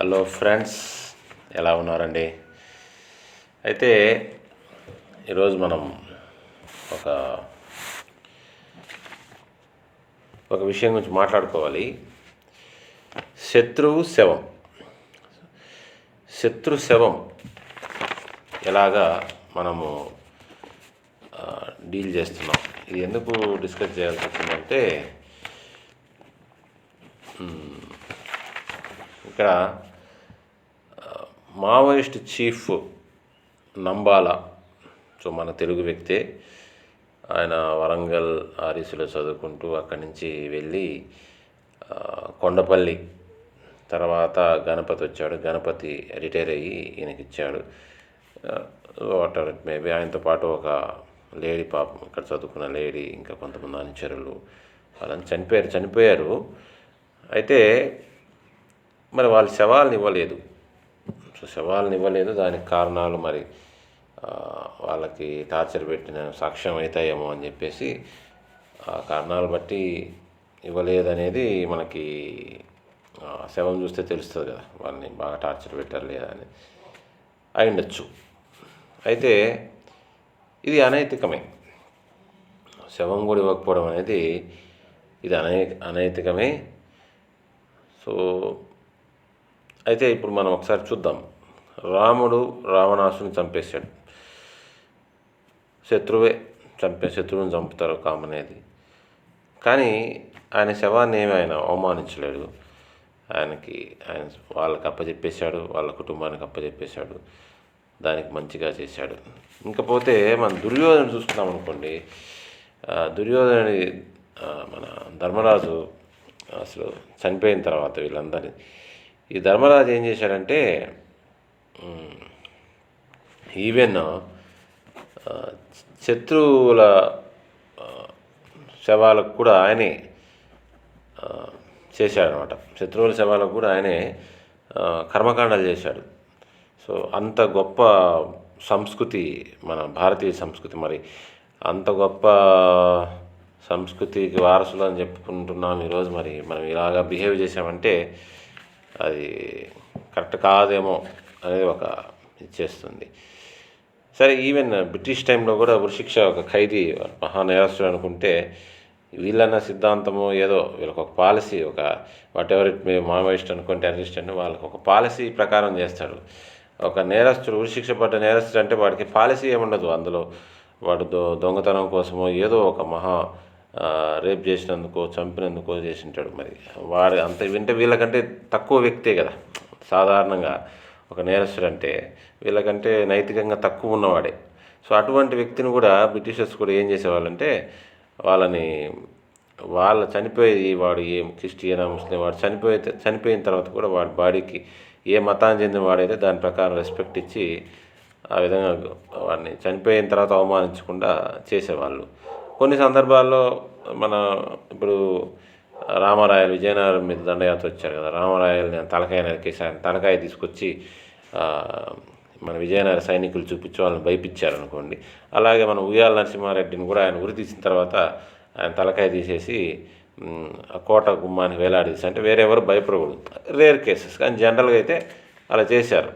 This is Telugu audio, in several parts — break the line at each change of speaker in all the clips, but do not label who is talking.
హలో ఫ్రెండ్స్ ఎలా ఉన్నారండి? అయితే ఈరోజు మనం ఒక ఒక విషయం గురించి మాట్లాడుకోవాలి. శత్రువు శవం. శత్రు శవం ఎలాగా మనము డీల్ చేస్తున్నాం? ఇది ఎందుకు డిస్కస్ చేయాల్సి వచ్చిందంటే ఇక్కడ మావోయిస్ట్ చీఫ్ నంబాల సో మన తెలుగు వ్యక్తే ఆయన వరంగల్ ఆర్ఈసీలో చదువుకుంటూ అక్కడి నుంచి వెళ్ళి కొండపల్లి తర్వాత గణపతి వచ్చాడు. గణపతి రిటైర్ అయ్యి ఈయనకి ఇచ్చాడు. వాటర్ మేబీ ఆయనతో పాటు ఒక లేడీ పాపం ఇక్కడ చదువుకున్న లేడీ ఇంకా కొంతమంది అనుచరులు వాళ్ళని చనిపోయారు. చనిపోయారు. అయితే మరి వాళ్ళ శవాలను ఇవ్వలేదు సో శవాలను ఇవ్వలేదు దానికి కారణాలు మరి వాళ్ళకి టార్చర్ పెట్టిన సాక్ష్యం అవుతాయేమో అని చెప్పేసి ఆ కారణాలు బట్టి ఇవ్వలేదనేది మనకి శవం చూస్తే తెలుస్తుంది కదా. వాళ్ళని బాగా టార్చర్ పెట్టారు లేదా అని అయిండొచ్చు అయితే ఇది అనైతికమే. శవం కూడా ఇవ్వకపోవడం అనేది ఇది అనై అనైతికమే. సో అయితే ఇప్పుడు మనం ఒకసారి చూద్దాం. రాముడు రావణాసుని చంపేశాడు. శత్రువే చంపే శత్రువుని చంపుతారు కామనేది కానీ ఆయన శవాన్ని ఏమి ఆయన అవమానించలేడు. ఆయనకి ఆయన వాళ్ళకి అప్పచెప్పేశాడు వాళ్ళ కుటుంబానికి అప్పచెప్పేశాడు దానికి మంచిగా చేశాడు. ఇంకపోతే మన దుర్యోధన చూసుకున్నాం అనుకోండి. ఆ, దుర్యోధనుడి మన ధర్మరాజు అసలు చనిపోయిన తర్వాత వీళ్ళందరినీ ఈ ధర్మరాజు ఏం చేశాడంటే ఈవెన్ శత్రువుల శవాలకు కూడా ఆయనే చేశాడనమాట. శత్రువుల శవాలకు కూడా ఆయనే కర్మకాండాలు చేశాడు. సో అంత గొప్ప సంస్కృతి మన భారతీయ సంస్కృతి మరి. అంత గొప్ప సంస్కృతికి వారసులు అని చెప్పుకుంటున్నాం ఈరోజు మరి. మనం ఇలాగా బిహేవ్ చేసామంటే అది కరెక్ట్ కాదేమో అనేది ఒక ఇచ్చేస్తుంది సరే ఈవెన్ బ్రిటిష్ టైంలో కూడా ఉరిశిక్ష ఒక ఖైదీ మహా నేరస్తుడు అనుకుంటే వీళ్ళన్న సిద్ధాంతము ఏదో వీళ్ళకి ఒక పాలసీ ఒక whatever it may Maoist అనుకోండి టెర్రరిస్ట్ అని వాళ్ళకి ఒక పాలసీ ప్రకారం చేస్తాడు. ఒక నేరస్తుడు ఉరిశిక్ష పడ్డ నేరస్తుడు అంటే వాడికి పాలసీ ఏముండదు. అందులో వాడు దొ దొంగతనం కోసమో ఏదో ఒక మహా రేప్ చేసినందుకో చంపినందుకో చేసింటాడు మరి. వాడు అంత వింటే వీళ్ళకంటే తక్కువ వ్యక్తే కదా. సాధారణంగా ఒక నేరస్తుడు అంటే వీళ్ళకంటే నైతికంగా తక్కువ ఉన్నవాడే. సో అటువంటి వ్యక్తిని కూడా బ్రిటిషర్స్ కూడా ఏం చేసేవాళ్ళంటే వాళ్ళని వాళ్ళ చనిపోయేది వాడు ఏ క్రిస్టియనా ముస్లిం వాడు చనిపోయితే చనిపోయిన తర్వాత కూడా వాడి బాడీకి ఏ మతానికి చెందిన వాడైతే దాని ప్రకారం రెస్పెక్ట్ ఇచ్చి ఆ విధంగా వాడిని చనిపోయిన తర్వాత అవమానించకుండా చేసేవాళ్ళు. కొన్ని సందర్భాల్లో మన ఇప్పుడు రామరాయలు విజయనగరం మీద దండయాత్ర వచ్చారు కదా రామరాయలు నేను తలకాయ నరికేశాను ఆయన తలకాయ తీసుకొచ్చి మన విజయనగర సైనికులు చూపించి వాళ్ళని భయపించారు అనుకోండి అలాగే మన ఉయ్యాల నరసింహారెడ్డిని కూడా ఆయన ఉరి తీసిన తర్వాత ఆయన తలకాయ తీసేసి కోట గుమ్మానికి వేలాడేసి అంటే వేరెవరు భయపడకూడదు. Rare cases. కానీ జనరల్గా అయితే అలా చేశారు.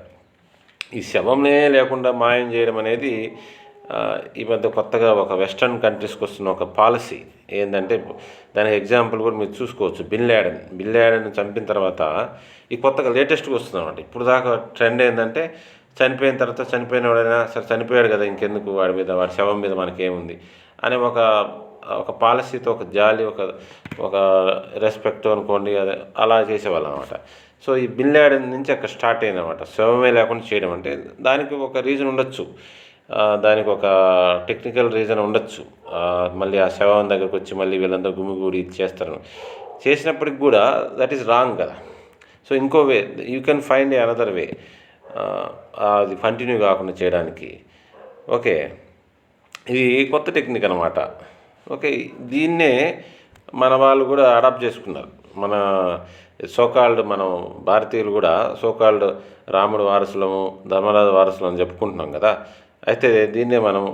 ఈ శవంనే లేకుండా మాయం చేయడం అనేది ఈ మధ్య కొత్తగా ఒక వెస్ట్రన్ కంట్రీస్కి వస్తున్న ఒక పాలసీ ఏంటంటే దానికి ఎగ్జాంపుల్ కూడా మీరు చూసుకోవచ్చు. బిన్ ల్యాడన్ బిన్ ల్యాడన్ చంపిన తర్వాత ఈ కొత్తగా లేటెస్ట్గా వస్తుంది అనమాట ఇప్పుడు దాకా ట్రెండ్ ఏంటంటే చనిపోయిన తర్వాత చనిపోయిన వాడైనా సరే చనిపోయాడు కదా ఇంకెందుకు వాడి మీద వాడి శవం మీద మనకేముంది? అనే ఒక ఒక పాలసీతో ఒక జాలి ఒక ఒక రెస్పెక్ట్ అనుకోండి అదే అలా చేసేవాళ్ళు అనమాట సో ఈ బిన్ ల్యాడన్ నుంచి అక్కడ స్టార్ట్ అయింది అనమాట శవమే లేకుండా చేయడం అంటే దానికి ఒక రీజన్ ఉండొచ్చు. దానికి ఒక టెక్నికల్ రీజన్ ఉండొచ్చు. మళ్ళీ ఆ శవం దగ్గరకు వచ్చి మళ్ళీ వీళ్ళందరూ గుమిగూడి ఇది చేస్తారు. చేసినప్పటికి కూడా దట్ ఈస్ రాంగ్ కదా. సో ఇంకో way you can find a another way అది కంటిన్యూ కాకుండా చేయడానికి. ఓకే ఇది కొత్త టెక్నిక్ అనమాట ఓకే దీన్నే మన వాళ్ళు కూడా అడాప్ట్ చేసుకున్నారు. మన సోకాల్డ్ మనం భారతీయులు కూడా సోకాల్డ్ రాముడు వారసులము ధర్మరాజు వారసులు అని చెప్పుకుంటున్నాం కదా. అయితే దీన్నే మనం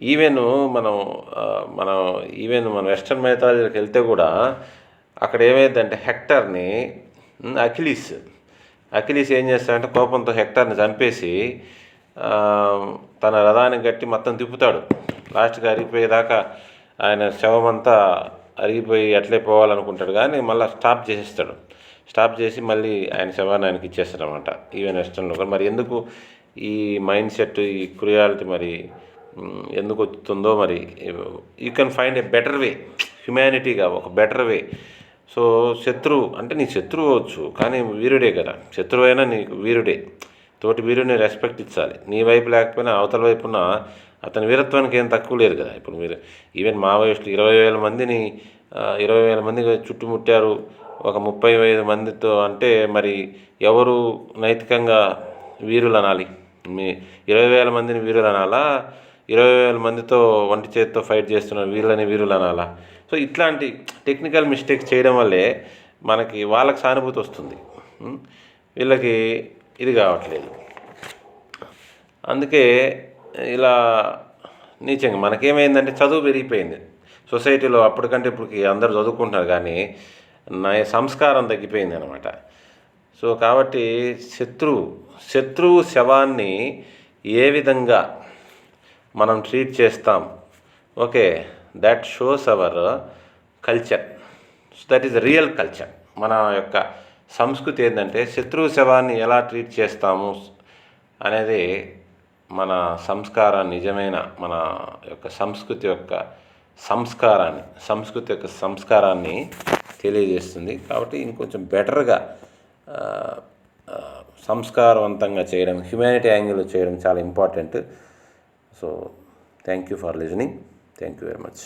ఈవెన్ మనం మనం ఈవెన్ మన వెస్ట్రన్ మైథాలజీకి వెళ్తే కూడా అక్కడ ఏమైందంటే హెక్టర్ని అఖిలీస్ అఖిలీస్ ఏం చేస్తాడంటే కోపంతో హెక్టర్ని చంపేసి తన రథాన్ని గట్టి మొత్తం తిప్పుతాడు. లాస్ట్కి అరిగిపోయేదాకా ఆయన శవమంతా అరిగిపోయి అట్లే పోవాలనుకుంటాడు కానీ మళ్ళీ స్టాప్ చేసేస్తాడు. స్టాప్ చేసి మళ్ళీ ఆయన శవాన్ని ఆయనకి ఇచ్చేస్తాడు అనమాట ఈవెన్ వెస్టర్న్లో కూడా. మరి ఎందుకు ఈ మైండ్ సెట్ ఈ క్రియాలిటీ మరి ఎందుకు వస్తుందో మరి you can find a better way. హ్యుమానిటీగా ఒక బెటర్ వే. సో శత్రువు అంటే నీ శత్రువు అవచ్చు కానీ వీరుడే కదా. శత్రువు అయినా నీకు వీరుడే. తోటి వీరుని రెస్పెక్ట్ ఇచ్చాలి. నీ వైపు లేకపోయినా అవతల వైపున అతని వీరత్వానికి ఏం తక్కువ లేదు కదా. ఇప్పుడు మీరు ఈవెన్ మావోయిస్టులు ఇరవై వేల మందిని ఇరవై వేల మంది చుట్టుముట్టారు. ఒక ముప్పై ఐదు మందితో అంటే మరి ఎవరు నైతికంగా వీరులు అనాలి మీ ఇరవై వేల మందిని వీరులు అనాలా? ఇరవై వేల మందితో వంటి చేతితో ఫైట్ చేస్తున్న వీళ్ళని వీరులు అనాలా? సో ఇట్లాంటి టెక్నికల్ మిస్టేక్స్ చేయడం వల్లే మనకి వాళ్ళకి సానుభూతి వస్తుంది. వీళ్ళకి ఇది కావట్లేదు. అందుకే ఇలా నీచంగా మనకేమైందంటే చదువు పెరిగిపోయింది. సొసైటీలో అప్పటికంటే ఇప్పటికి అందరూ చదువుకుంటున్నారు కానీ నా సంస్కారం తగ్గిపోయింది అనమాట సో కాబట్టి శత్రువు శత్రువు శవాన్ని ఏ విధంగా మనం ట్రీట్ చేస్తాం? Okay that shows our culture so that is real culture మన యొక్క సంస్కృతి ఏంటంటే శత్రువు శవాన్ని ఎలా ట్రీట్ చేస్తాము అనేది మన సంస్కారం నిజమైన మన యొక్క సంస్కృతి యొక్క సంస్కారాన్ని సంస్కృతి యొక్క సంస్కారాన్ని తెలియజేస్తుంది. కాబట్టి ఇంకొంచెం బెటర్గా సంస్కారవంతంగా చేయడం హ్యుమానిటీ యాంగిల్ చేయడం చాలా important so thank you for listening thank you very much